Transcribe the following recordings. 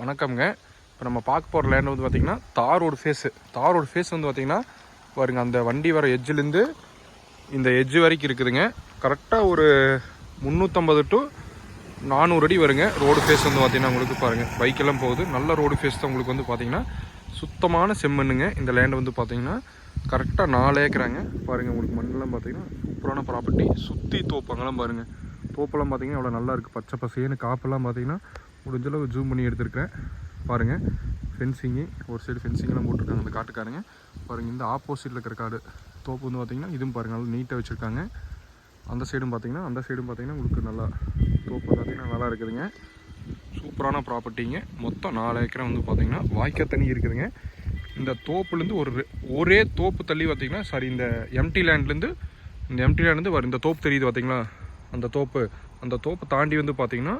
வணக்கம்ங்க. இப்போ நம்ம பார்க்க போகிற லேண்ட் வந்து பார்த்திங்கன்னா தார் ரோடு ஃபேஸு தார் ரோடு ஃபேஸ் வந்து பார்த்திங்கன்னா பாருங்க அந்த வண்டி வர எஜ்ஜிலேருந்து இந்த எஜ்ஜு வரைக்கும் இருக்குதுங்க. கரெக்டாக ஒரு முந்நூற்றம்பது டு நானூறு அடி வருங்க. ரோடு ஃபேஸ் வந்து பார்த்திங்கன்னா உங்களுக்கு பாருங்கள் பைக்கெல்லாம் போகுது. நல்ல ரோடு ஃபேஸ் தான் உங்களுக்கு வந்து பார்த்திங்கன்னா சுத்தமான செம்மண்ணுங்க. இந்த லேண்ட் வந்து பார்த்திங்கன்னா கரெக்டாக நாலு ஏக்கராங்க. பாருங்கள் உங்களுக்கு மண்ணெல்லாம் பார்த்தீங்கன்னா சூப்பரான ப்ராப்பர்ட்டி சுற்றி தோப்பங்கள்லாம் பாருங்கள் தோப்பெல்லாம் பார்த்தீங்கன்னா எவ்வளோ நல்லா இருக்குது பச்சை பசேன்னு காப்பெல்லாம் பார்த்தீங்கன்னா முடிஞ்சளவு ஜூம் பண்ணி எடுத்திருக்கிறேன். பாருங்கள் ஃபென்சிங்கு ஒரு சைடு ஃபென்சிங்லாம் போட்டிருக்காங்க அந்த காட்டுக்காரங்க. பாருங்கள் இந்த ஆப்போசிட்டில் இருக்கிற காடு. தோப்பு வந்து பார்த்திங்கன்னா இதுவும் பாருங்கள் நல்லா நீட்டாக வச்சுருக்காங்க. அந்த சைடும் பார்த்தீங்கன்னா அந்த சைடும் பார்த்தீங்கன்னா உங்களுக்கு நல்லா தோப்பு பார்த்தீங்கன்னா நல்லா இருக்குதுங்க. சூப்பரான ப்ராப்பர்ட்டிங்க மொத்தம் நாலு ஏக்கரை வந்து பார்த்திங்கன்னா வாய்க்கா தண்ணி இருக்குதுங்க. இந்த தோப்புலேருந்து ஒரு ஒரே தோப்பு தள்ளி பார்த்தீங்கன்னா சாரி இந்த எம்டி லேண்ட்லேருந்து இந்த எம்டி லேண்ட்லேருந்து வர இந்த தோப்பு தெரியுது பார்த்திங்களா அந்த தோப்பு. அந்த தோப்பை தாண்டி வந்து பார்த்திங்கன்னா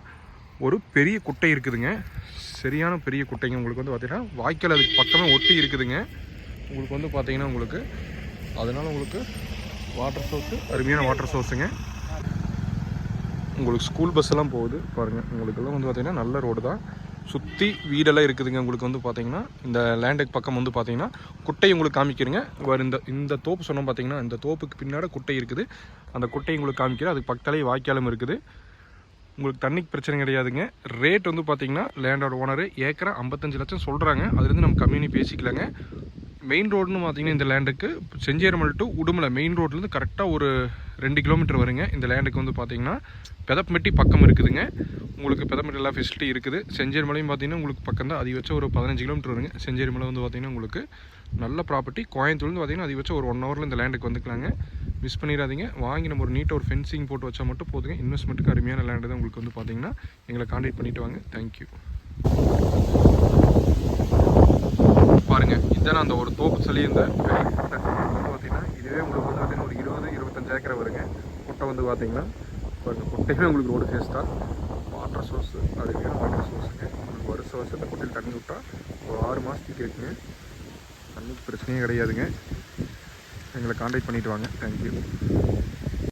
ஒரு பெரிய குட்டை இருக்குதுங்க. சரியான பெரிய குட்டைங்க. உங்களுக்கு வந்து பார்த்திங்கன்னா வாய்க்கால் அதுக்கு பக்கமே ஒட்டி இருக்குதுங்க. உங்களுக்கு வந்து பார்த்திங்கன்னா உங்களுக்கு அதனால் உங்களுக்கு வாட்டர் சோர்ஸு அருமையான வாட்டர் சோர்ஸுங்க உங்களுக்கு ஸ்கூல் பஸ் எல்லாம் போகுது. பாருங்கள் உங்களுக்கெல்லாம் வந்து பார்த்திங்கன்னா நல்ல ரோடு தான். சுற்றி வீடெல்லாம் இருக்குதுங்க. உங்களுக்கு வந்து பார்த்தீங்கன்னா இந்த லேண்டுக்கு பக்கம் வந்து பார்த்தீங்கன்னா குட்டை உங்களுக்கு காமிக்கிறேங்க. வேறு இந்த இந்த தோப்பு சொன்னோம் பார்த்தீங்கன்னா இந்த தோப்புக்கு பின்னாடி குட்டை இருக்குது. அந்த குட்டை உங்களுக்கு காமிக்கிறேன். அதுக்கு பக்கத்தாலே வாய்க்காலும் இருக்குது. உங்களுக்கு தண்ணிக்கு பிரச்சனை கிடையாதுங்க. ரேட் வந்து பார்த்தீங்கன்னா லேண்டோட ஓனர் ஏக்கரை ஐம்பத்தஞ்சு லட்சம் சொல்கிறாங்க அதுலேருந்து நம்ம கம்மினி பேசிக்கலாங்க. மெயின் ரோடுன்னு பார்த்தீங்கன்னா இந்த லேண்டுக்கு செஞ்சேரமல் டு உடுமலை. மெயின் ரோட்லேருந்து கரெக்டாக ஒரு ரெண்டு கிலோமீட்டர் வருங்க. இந்த லேண்டுக்கு வந்து பார்த்தீங்கன்னா பெதப்பமெட்டி பக்கம் இருக்குதுங்க. உங்களுக்கு பெதப்பமெட்டி எல்லா ஃபெசிலிட்டி இருக்குது. செஞ்சேரிமலையும் பார்த்தீங்கன்னா உங்களுக்கு பக்கம் தான் அதிகபட்சம் ஒரு பதினஞ்சு கிலோமீட்டர் வருங்க. செஞ்சேரிமலை வந்து பார்த்தீங்கன்னா உங்களுக்கு நல்ல ப்ராப்பர்ட்டி கோயம்புத்தூர்லேருந்து பார்த்தீங்கன்னா அதிகபட்சம் ஒரு ஒன் ஹவரில் இந்த லேண்டுக்கு வந்துக்கலாங்க. மிஸ் பண்ணிடாதீங்க. வாங்கி நம்ம ஒரு நீட்டாக ஒரு ஃபென்சிங் போட்டு வச்சா மட்டும் போதுங்க. இன்வெஸ்ட்மெண்ட்டுக்கு அருமையான லேண்டு தான் உங்களுக்கு வந்து பார்த்தீங்கன்னா எங்களை காண்டாக்ட் பண்ணிவிட்டு வாங்க. தேங்க்யூ அந்த ஒரு தோப்பு சொல்லி இந்த பார்த்தீங்கன்னா இதுவே உங்களுக்கு வந்து பார்த்தீங்கன்னா ஒரு இருபது இருபத்தஞ்சு ஏக்கரை வருங்க. குட்டை வந்து பார்த்தீங்கன்னா பாருங்க குட்டையுமே உங்களுக்கு ரோடு ஃபேஸ் தான். வாட்டர் சோர்ஸ் அருமையான வாட்டர் சோர்ஸுங்க உங்களுக்கு வருஷ வருஷத்தை குட்டையில் தண்ணி விட்டா ஒரு ஆறு மாதத்துக்கு இருக்குங்க. தண்ணிக்கு பிரச்சனையே கிடையாதுங்க. எங்களை காண்டாக்ட் பண்ணிவிட்டு வாங்க. தேங்க்யூ